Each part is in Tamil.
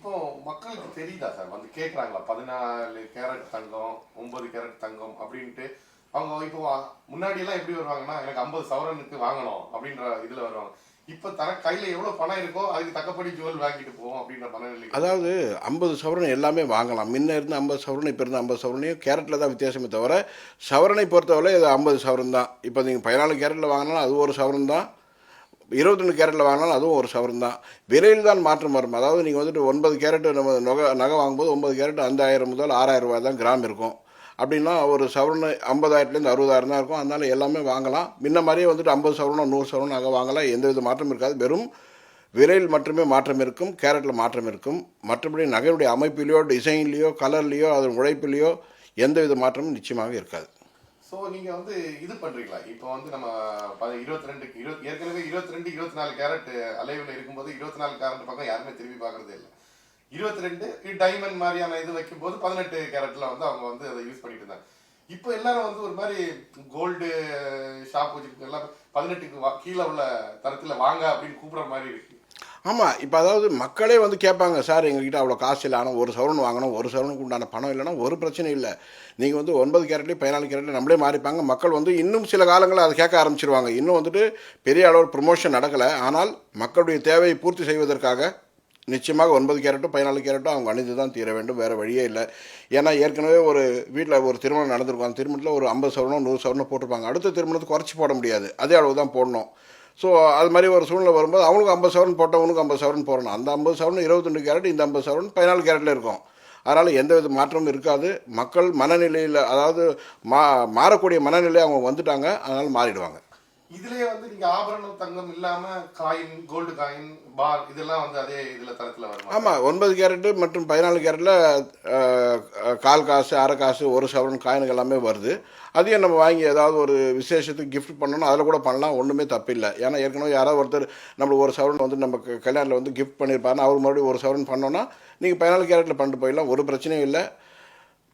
இப்போ மக்களுக்கு தெரியுதா சார்? வந்து கேட்குறாங்களா பதினாலு கேரட் தங்கம் ஒன்பது கேரட் தங்கம் அப்படின்ட்டு அவங்க இப்போ வா- முன்னாடி எல்லாம் எப்படி வருவாங்கன்னா எனக்கு ஐம்பது சவரனுக்கு வாங்கணும் அப்படின்ற இதுல வருவாங்க. இப்போ தர கையில எவ்வளவு பணம் இருக்கோ அதுக்கு தக்கப்படி ஜுவல் வாங்கிட்டு போவோம் அப்படின்ற மனநிலை அதாவது ஐம்பது சவரன் எல்லாமே வாங்கலாம். முன்ன இருந்து ஐம்பது சவரன் இப்போ இருந்த ஐம்பது சவரனையும் கேரட்டில் தான் வித்தியாசமே தவிர சவரனை பொறுத்தவரை இது ஐம்பது சவரன் தான். இப்போ நீங்கள் பதினாலு கேரட்டில் வாங்கினாலும் அது ஒரு சவரன் தான். இருபத்தொன்று கேரட்டில் வாங்கினாலும் அதுவும் ஒரு சவரன் தான் விலையில் தான் மாற்றம் வரும். அதாவது நீங்கள் வந்துட்டு ஒன்பது கேரட்டு நம்ம நகை நகை வாங்கும்போது ஒன்பது கேரட் அஞ்சாயிரம் முதல் ஆறாயிரம் ரூபாய் தான் கிராம் இருக்கும். அப்படின்னா ஒரு சவரன் ஐம்பதாயிரத்துலேருந்து அறுபதாயிரம் தான் இருக்கும். அதனால் எல்லாமே வாங்கலாம். முன்ன மாதிரியே வந்துட்டு ஐம்பது சவரனும் நூறு சவரன் நகை வாங்கலாம். எந்த வித மாற்றம் இருக்காது. வெறும் விரையில் மட்டுமே மாற்றம் இருக்கும் கேரட்டில் மாற்றம் இருக்கும். மற்றபடி நகையுடைய அமைப்பிலேயோ டிசைன்லேயோ கலர்லேயோ அதன் உழைப்பிலேயோ எந்த வித மாற்றமும் நிச்சயமாக இருக்காது. ஸோ நீங்கள் வந்து இது பண்ணுறீங்களா இப்போ வந்து நம்ம இருபத்தி ரெண்டு இருபத்தி ஏற்கனவே இருபத்தி ரெண்டு இருபத்தி நாலு கேரட் அலைவில் இருக்கும்போது இருபத்தி நாலு கேரட் பக்கம் யாருமே திரும்பி பார்க்கறதே இல்லை. இருபத்தி ரெண்டு டைமண்ட் மாதிரியான இது வைக்கும்போது பதினெட்டு கேரட்டில் வந்து அவங்க வந்து அதை யூஸ் பண்ணிட்டு இருந்தாங்க. இப்போ எல்லாரும் வந்து ஒரு மாதிரி கோல்டு ஷாப் வச்சுருக்கு எல்லாம் பதினெட்டுக்கு கீழே உள்ள தரத்தில் வாங்க அப்படின்னு கூப்பிடுற மாதிரி இருக்கு. ஆமாம் இப்போ அதாவது மக்களே வந்து கேட்பாங்க சார் எங்ககிட்ட அவ்வளோ காசு இல்லை. ஆனால் ஒரு சவரன் வாங்கணும் ஒரு சவரனுக்கு உண்டான பணம் இல்லைன்னா ஒரு பிரச்சனை இல்லை. நீங்கள் வந்து ஒன்பது கேரட்லேயும் பதினாலு கேரட்லேயும் நம்மளே மாறிப்பாங்க. மக்கள் வந்து இன்னும் சில காலங்களில் அதை கேட்க ஆரம்பிச்சிருவாங்க. இன்னும் வந்துட்டு பெரிய அளவு ப்ரொமோஷன் நடக்கலை. ஆனால் மக்களுடைய தேவையை பூர்த்தி செய்வதற்காக நிச்சயமாக ஒன்பது கேரட்டும் பதினாலு கேரட்டும் அவங்க அணிந்து தான் தீர வேண்டும். வேறு வழியே இல்லை. ஏன்னா ஏற்கனவே ஒரு வீட்டில் ஒரு திருமணம் நடந்திருக்கும். அந்த திருமணத்தில் ஒரு ஐம்பது சவரனோ நூறு சவரனோ போட்டிருப்பாங்க. அடுத்த திருமணத்தை குறைச்சி போட முடியாது. அதே அளவு தான் போடணும். ஸோ அது மாதிரி ஒரு சூழ்நிலை வரும்போது அவனுக்கு ஐம்பது சவரன் போட்டவனுக்கு ஐம்பது சவரன் போடணும். அந்த ஐம்பது சவரன் இருபத்தெண்டு கேரட் இந்த ஐம்பது சவரன் பதினாலு கேரட்டில் இருக்கும். அதனால் எந்த வித மாற்றமும் இருக்காது. மக்கள் மனநிலையில் அதாவது மா மாறக்கூடிய மனநிலை அவங்க வந்துட்டாங்க. அதனால் மாறிடுவாங்க. இதுலயே வந்து நீங்க ஆபரணம் தங்கம் இல்லாம காயின் கோல்டு காயின் பார் இதெல்லாம் வந்து அதே இதுல தரத்துல வரும்? ஆமாம் ஒன்பது கேரட்டு மற்றும் பதினாலு கேரட்டில் கால் காசு அரை காசு ஒரு சவரன் காயினுக்கு எல்லாமே வருது. அதையும் நம்ம வாங்கி ஏதாவது ஒரு விசேஷத்துக்கு கிஃப்ட் பண்ணணும் அதில் கூட பண்ணலாம் ஒன்றுமே தப்பில்லை. ஏன்னா ஏற்கனவே யாராவது ஒருத்தர் நம்மளுக்கு ஒரு சவரன் வந்து நம்ம கல்யாணத்தில் வந்து கிஃப்ட் பண்ணியிருப்பாருன்னா அவர் மறுபடியும் ஒரு சவரன் பண்ணோன்னா நீங்கள் பதினாலு கேரட்டில் பண்ணிட்டு போயிடலாம் ஒரு பிரச்சனையும் இல்லை.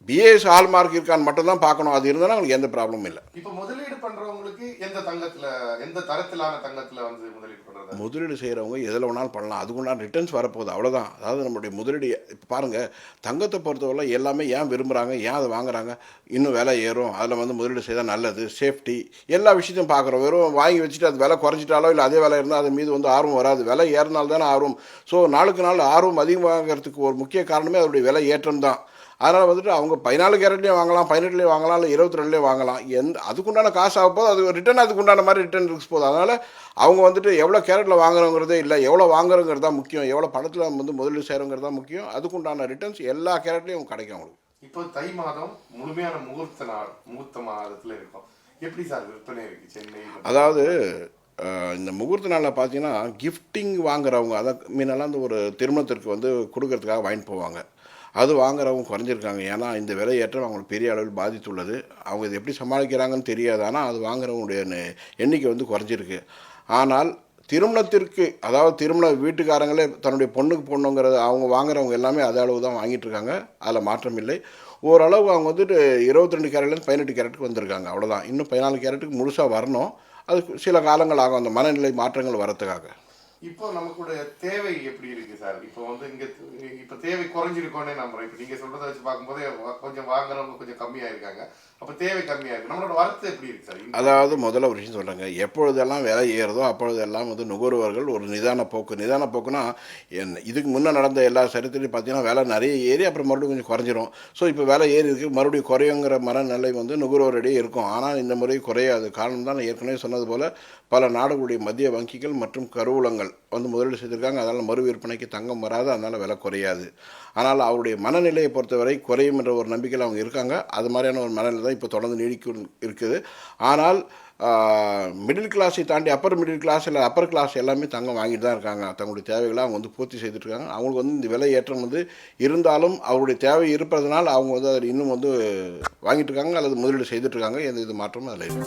பிஏஎஸ் ஹால்மார்க் இருக்கான்னு மட்டும்தான் பார்க்கணும். அது இருந்தால் உங்களுக்கு எந்த ப்ராப்ளமும் இல்லை. இப்ப முதலீடு பண்றவங்களுக்கு எந்த தங்கத்துல எந்த தரத்திலான தங்கத்துல வந்து முதலீடு பண்றது? முதலீடு செய்கிறவங்க எதில் வேணாலும் பண்ணலாம். அதுக்குண்டான ரிட்டர்ன்ஸ் வரப்போகுது. அவ்வளோதான் அதாவது நம்மளுடைய முதலீடு இப்போ பாருங்கள் தங்கத்தை பொறுத்தவரை எல்லாமே ஏன் விரும்புகிறாங்க ஏன் அதை வாங்குறாங்க? இன்னும் விலை ஏறும். அதில் வந்து முதலீடு செய்தால் நல்லது. சேஃப்டி எல்லா விஷயத்தையும் பார்க்குறோம். வெறும் வாங்கி வச்சுட்டு அது விலை குறைஞ்சிட்டாலோ இல்லை அதே விலை இருந்தால் அது மீது வந்து ஆர்வம் வராது. விலை ஏறினால் தானே ஆர்வம். ஸோ நாளுக்கு நாள் ஆர்வம் அதிகமாகிறதுக்கு ஒரு முக்கிய காரணமே அதோடைய விலை ஏற்றம் தான். அதனால் வந்துட்டு அவங்க பதினாலு கேரட்லேயும் வாங்கலாம் பதினெட்டுலேயும் வாங்கலாம் இல்லை இருபத்தி ரெண்டுலேயும் வாங்கலாம். எந்த அதுக்குண்டான காசு ஆக போது அது ரிட்டர்ன் அதுக்குண்டான மாதிரி ரிட்டர்ன் இருக்கு போகுது அதனால் அவங்க வந்துட்டு எவ்வளோ கேரட்டில் வாங்குறோங்கிறதே இல்லை எவ்வளோ வாங்குறோங்கிறது தான் முக்கியம். எவ்வளோ பணத்தில் வந்து முதலீடு செய்கிறோங்கிறது தான் முக்கியம். அதுக்குண்டான ரிட்டர்ன்ஸ் எல்லா கேரட்லேயும் கிடைக்கும் அவங்களுக்கு. இப்போ தை மாதம் முழுமையான முகூர்த்த நாள் முகூர்த்த மாதத்துல இருக்கும். எப்படி சார் விற்பனை இருக்கு? சென்னை அதாவது இந்த முகூர்த்த நாளில் பார்த்தீங்கன்னா கிஃப்டிங் வாங்குறவங்க அதான் மீனெல்லாம் அந்த ஒரு திருமணத்திற்கு வந்து கொடுக்கறதுக்காக வாங்கிட்டு போவாங்க. அது வாங்குறவங்க குறைஞ்சிருக்காங்க. ஏன்னா இந்த விலை ஏற்றம் அவங்களுக்கு பெரிய அளவில் பாதித்துள்ளது. அவங்க இது எப்படி சமாளிக்கிறாங்கன்னு தெரியாது. ஆனால் அது வாங்குறவங்களுடைய எண்ணிக்கை வந்து குறைஞ்சிருக்கு. ஆனால் திருமணத்திற்கு அதாவது திருமண வீட்டுக்காரங்களே தன்னுடைய பொண்ணுக்கு பொண்ணுங்கிறது அவங்க வாங்குறவங்க எல்லாமே அதே அளவு தான் வாங்கிட்டு இருக்காங்க அதில் மாற்றம் இல்லை. ஓரளவு அவங்க வந்துட்டு இருபத்தி ரெண்டு கேரட்லேருந்து பதினெட்டு கேரட்டுக்கு வந்திருக்காங்க. அவ்வளோதான் இன்னும் பதினாலு கேரட்டுக்கு முழுசாக வரணும். அதுக்கு சில காலங்கள் ஆகும் அந்த மனநிலை மாற்றங்கள் வரத்துக்காக. இப்போ நமக்குடைய தேவை எப்படி இருக்கு சார்? இப்போ வந்து இங்க இப்போ தேவை குறைஞ்சிருக்கோன்னே நம்புறேன் இப்போ நீங்க சொல்றதை வச்சு பார்க்கும்போது கொஞ்சம் வாங்குறவங்க கொஞ்சம் கம்மியா இருக்காங்க அப்போ தேவை கம்மியாக இருக்கு. நம்மளோட வரத்து எப்படி இருக்கு சார்? அதாவது முதல்ல ஒரு விஷயம் சொல்கிறேங்க எப்பொழுதெல்லாம் விலை ஏறுதோ அப்பொழுதெல்லாம் வந்து நுகர்வோர்கள் ஒரு நிதான போக்கு. நிதான போக்குனா என்ன இதுக்கு முன்னே நடந்த எல்லா சரித்திரையும் பார்த்தீங்கன்னா விலை நிறைய ஏறி அப்புறம் மறுபடியும் கொஞ்சம் குறைஞ்சிரும். ஸோ இப்போ விலை ஏறி இருக்கு மறுபடியும் குறையுங்கிற மனநிலை வந்து நுகர்வோரிடையே இருக்கும். ஆனால் இந்த முறை குறையாது. காரணம் தான் ஏற்கனவே சொன்னது போல் பல நாடுகளுடைய மத்திய வங்கிகள் மற்றும் கருவூலங்கள் வந்து முதலீடு செய்திருக்காங்க. அதனால் மறு விற்பனைக்கு தங்கம் வராது. அதனால் விலை குறையாது. ஆனால் அவருடைய மனநிலையை பொறுத்தவரை குறையும் என்ற ஒரு நம்பிக்கையில் அவங்க இருக்காங்க. அது மாதிரியான ஒரு மனநிலை தான் இப்போ தொடர்ந்து நீடிக்க இருக்குது. ஆனால் மிடில் கிளாஸை தாண்டி அப்பர் மிடில் கிளாஸ் இல்லை அப்பர் கிளாஸ் எல்லாமே தங்கம் வாங்கிட்டு தான் இருக்காங்க. தங்களுடைய தேவைகளை அவங்க வந்து பூர்த்தி செய்துட்ருக்காங்க. அவங்களுக்கு வந்து இந்த விலை ஏற்றம் வந்து இருந்தாலும் அவருடைய தேவை இருப்பதனால் அவங்க வந்து அதில் இன்னும் வந்து வாங்கிட்டு இருக்காங்க அல்லது முதலீடு செய்துட்டு இருக்காங்க எந்த இது மாற்றமும் அதில் இல்லை.